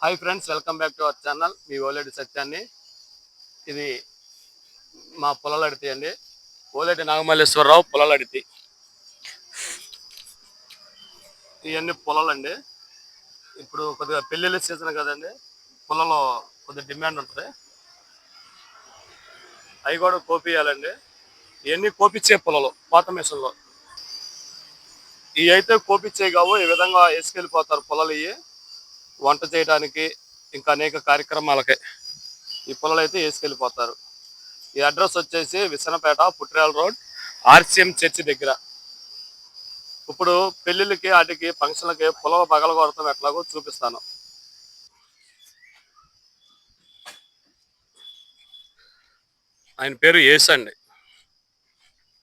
Hi friends welcome back to our channel మీ ఓలేటి సత్యాన్ని. ఇది మా పొలాలడితి అండి. ఓలేటి నాగమల్లేశ్వరరావు పొలాలడితి. ఇవన్నీ పొలాలండి. ఇప్పుడు కొద్దిగా పెళ్ళిళ్ళ సీజన్ కదండి. పొలంలో కొద్దిగా డిమాండ్ ఉంటుంది. అవి కూడా కోపియాలండి ఇవన్నీ కోపించే పొలాలు పాత మిషన్లో. ఇవి అయితే కోపించేవి కావు ఈ విధంగా వేసుకెళ్ళిపోతారు పొలాలు ఇవి. వంట చేయడానికి ఇంకా అనేక కార్యక్రమాలకి ఈ పొలాలు అయితే వేసుకెళ్ళిపోతారు. ఈ అడ్రస్ వచ్చేసి Visannapeta Puttirala road RCM church దగ్గర. ఇప్పుడు పెళ్ళిళ్ళకి వాటికి ఫంక్షన్లకి పొలం పగల కొడతాం ఎట్లాగో చూపిస్తాను. ఆయన పేరు ఏసు అండి.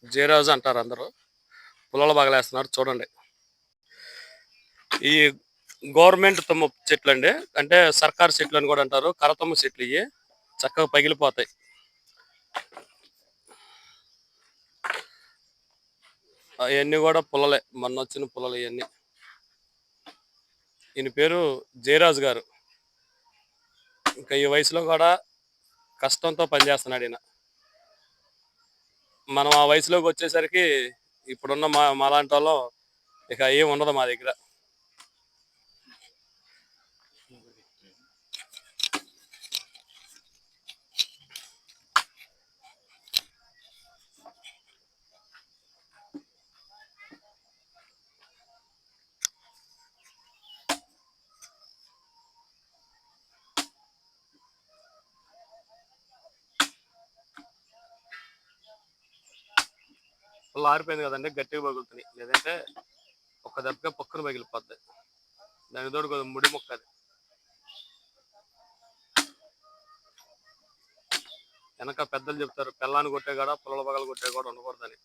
జయరాజు అంటారు అందరూ. పొలాలు పగలేస్తున్నారు చూడండి. ఈ గవర్నమెంట్ తుమ్మ చెట్లు అండి అంటే సర్కార్ చెట్లు అని కూడా అంటారు. కరతమ్మ చెట్లు ఇవి చక్కగా పగిలిపోతాయి. అవన్నీ కూడా పుల్లలే. మొన్న వచ్చిన పుల్లలు ఇవన్నీ ఈయన పేరు జయరాజు గారు. ఇంకా ఈ వయసులో కూడా కష్టంతో పనిచేస్తున్నాడు ఈయన. మనం ఆ వయసులోకి వచ్చేసరికి ఇప్పుడున్న మా మాలాంటి వాళ్ళం ఇక ఏం ఉండదు మా దగ్గర. ఫుల్ ఆరిపోయింది కదండి గట్టిగా పగులుతున్నాయి. లేదంటే ఒక దెబ్బగా పక్కన పగిలిపోద్ది. దాని తోడు కొద్దిగా ముడి ముక్కది వెనక పెద్దలు చెప్తారు పిల్లాన్ని కొట్టే కూడా పుల్లల పగలు కొట్టే కూడా ఉండకూడదని.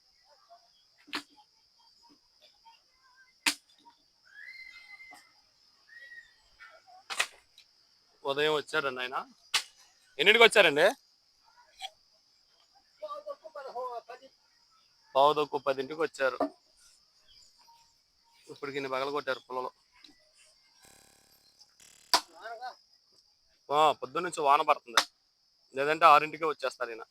ఉదయం వచ్చారండి ఆయన. ఎన్నింటికి వచ్చారండి? పావు తక్కువ పదింటికి వచ్చారు. ఇప్పుడు గిన్నె పగల కొట్టారు పొలంలో ఆ, పొద్దున్న నుంచి వాన పడుతుంది. లేదంటే ఆరింటికే వచ్చేస్తారు ఈయన.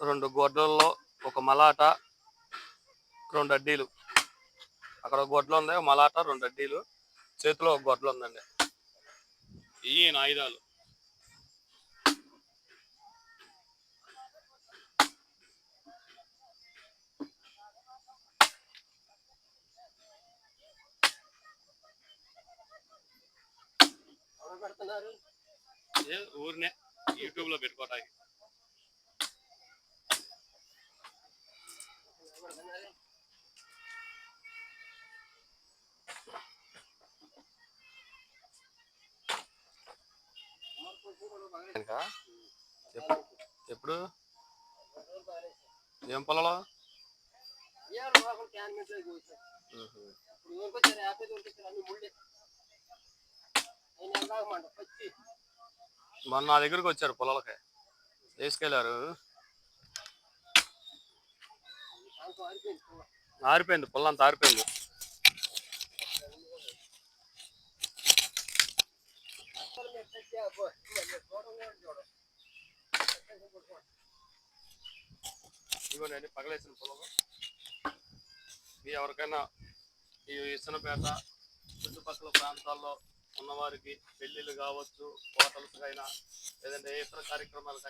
రెండు గొడ్డల్లో ఒక మలాట రెండు అడ్డీలు. అక్కడ ఒక గొడ్లు ఉంది మలాట రెండు అడ్డీలు. చేతిలో ఒక గొడ్లు ఉందండి. ఈయన ఆయుధాలు. ఏ ఊరినే యూట్యూబ్లో పెట్టుకోవటానికి ఎప్పుడు ఏం పొలంలో? మొన్న నా దగ్గరకు వచ్చారు పొలాలకి. వేసుకెళ్ళారు. ఆరిపోయింది పొలం అంతా ఆరిపోయింది. ఇవ్వండి పగలేసిన పొలం ఇది ఎవరికైనా ఈ ఇసనపేట చుట్టుపక్కల ప్రాంతాల్లో ఉన్నవారికి పెళ్ళిళ్ళు కావచ్చు హోటల్స్ అయినా లేదంటే ఏ ఇతర కార్యక్రమాలు